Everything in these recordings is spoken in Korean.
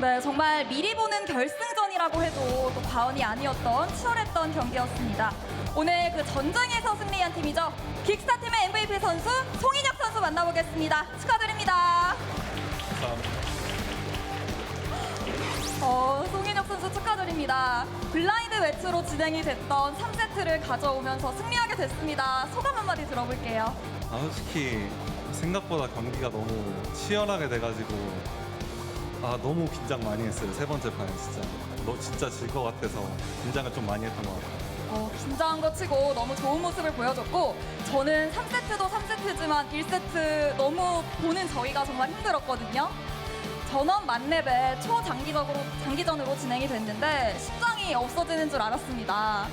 네, 정말 미리 보는 결승전이라고 해도 또 과언이 아니었던 치열했던 경기였습니다. 오늘 그 전쟁에서 승리한 팀이죠. 빅스타 팀의 MVP 선수 송인혁 선수 만나보겠습니다. 축하드립니다. 어, 송인혁 선수 축하드립니다. 블라인드 매치로 진행이 됐던 3세트를 가져오면서 승리하게 됐습니다. 소감 한마디 들어볼게요. 아, 솔직히 생각보다 경기가 너무 치열하게 돼가지고 아 너무 긴장 많이 했어요 세 번째 판에 진짜 너 진짜 질 것 같아서 긴장을 좀 많이 했던 것 같아요. 어, 긴장한 거 치고 너무 좋은 모습을 보여줬고 저는 3세트도 3세트지만 1세트 너무 보는 저희가 정말 힘들었거든요. 전원 만렙에 초장기적으로 장기전으로 진행이 됐는데 심장이 없어지는 줄 알았습니다.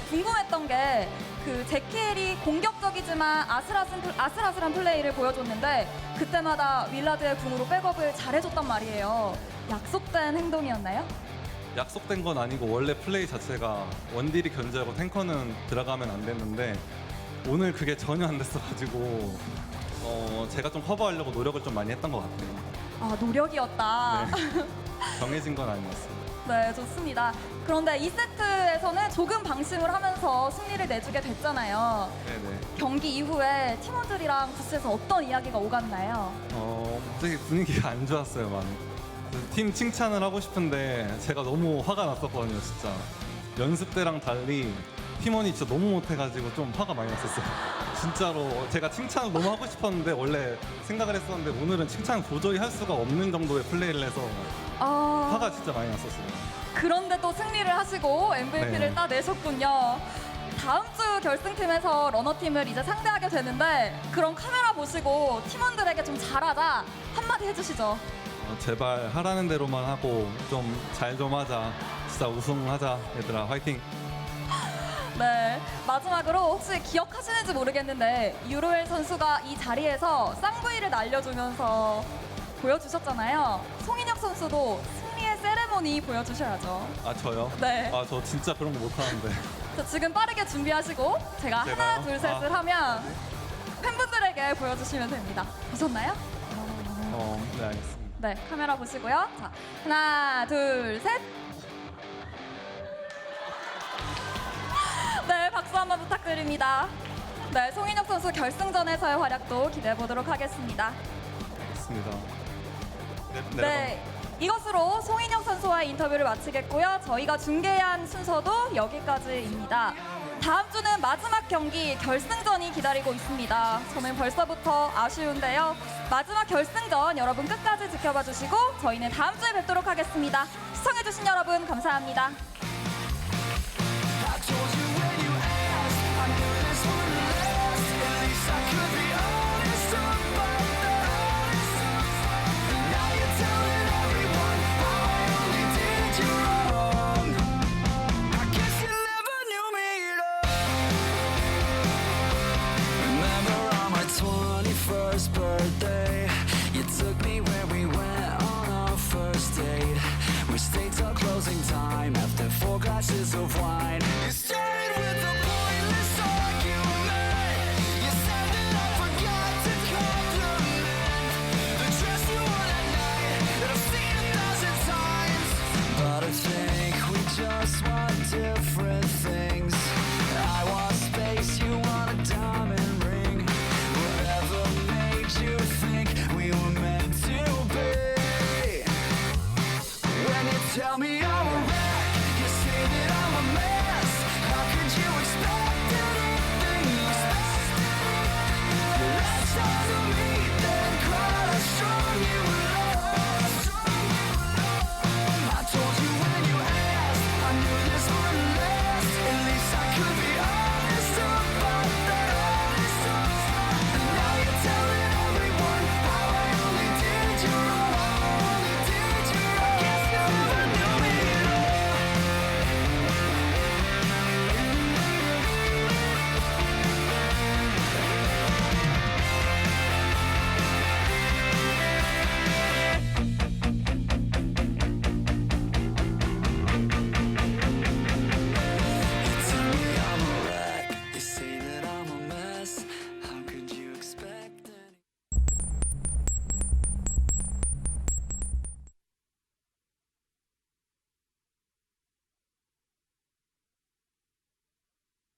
또 궁금했던 게 그 제키엘이 공격적이지만 아슬아슬, 아슬아슬 한 플레이를 보여줬는데 그때마다 윌라드의 궁으로 백업을 잘해줬단 말이에요. 약속된 행동이었나요? 약속된 건 아니고 원래 플레이 자체가 원딜이 견제하고 탱커는 들어가면 안 됐는데 오늘 그게 전혀 안 됐어가지고 어 제가 좀 커버하려고 노력을 좀 많이 했던 것 같아요. 아, 노력이었다. 네. 정해진 건 아니었어요. 네, 좋습니다. 그런데 2세트에서는 조금 방심을 하면서 승리를 내주게 됐잖아요. 네네. 경기 이후에 팀원들이랑 부스에서 어떤 이야기가 오갔나요? 어, 되게 분위기가 안 좋았어요, 많이. 그래서 팀 칭찬을 하고 싶은데 제가 너무 화가 났었거든요, 진짜. 연습 때랑 달리 팀원이 진짜 너무 못해가지고 좀 화가 많이 났었어요. 진짜로 제가 칭찬을 너무 하고 싶었는데 원래 생각을 했었는데 오늘은 칭찬 도저히 할 수가 없는 정도의 플레이를 해서 아, 화가 진짜 많이 났었어요. 그런데 또 승리를 하시고 MVP를 네. 따내셨군요. 다음 주 결승팀에서 러너팀을 이제 상대하게 되는데 그런 카메라 보시고 팀원들에게 좀 잘하자 한마디 해주시죠. 어, 제발 하라는 대로만 하고 좀 잘 좀 하자. 진짜 우승하자, 얘들아. 화이팅! 네. 마지막으로 혹시 기억하시는지 모르겠는데 유로엘 선수가 이 자리에서 쌍부이를 날려주면서 보여주셨잖아요. 송인혁 선수도 승리의 세레모니 보여주셔야죠. 아, 저요? 네. 아, 저 진짜 그런 거 못하는데. 자, 지금 빠르게 준비하시고 제가 제가요? 하나 둘 셋을 아. 하면 팬분들에게 보여주시면 됩니다. 보셨나요? 어, 네, 알겠습니다. 네, 카메라 보시고요. 자, 하나, 둘, 셋. 한번 부탁드립니다. 네, 송인혁 선수 결승전에서의 활약도 기대해 보도록 하겠습니다. 알겠습니다. 네, 네, 이것으로 송인혁 선수와의 인터뷰를 마치겠고요. 저희가 중계한 순서도 여기까지입니다. 다음 주는 마지막 경기 결승전이 기다리고 있습니다. 저는 벌써부터 아쉬운데요. 마지막 결승전 여러분 끝까지 지켜봐 주시고 저희는 다음 주에 뵙도록 하겠습니다. 시청해주신 여러분 감사합니다. It took me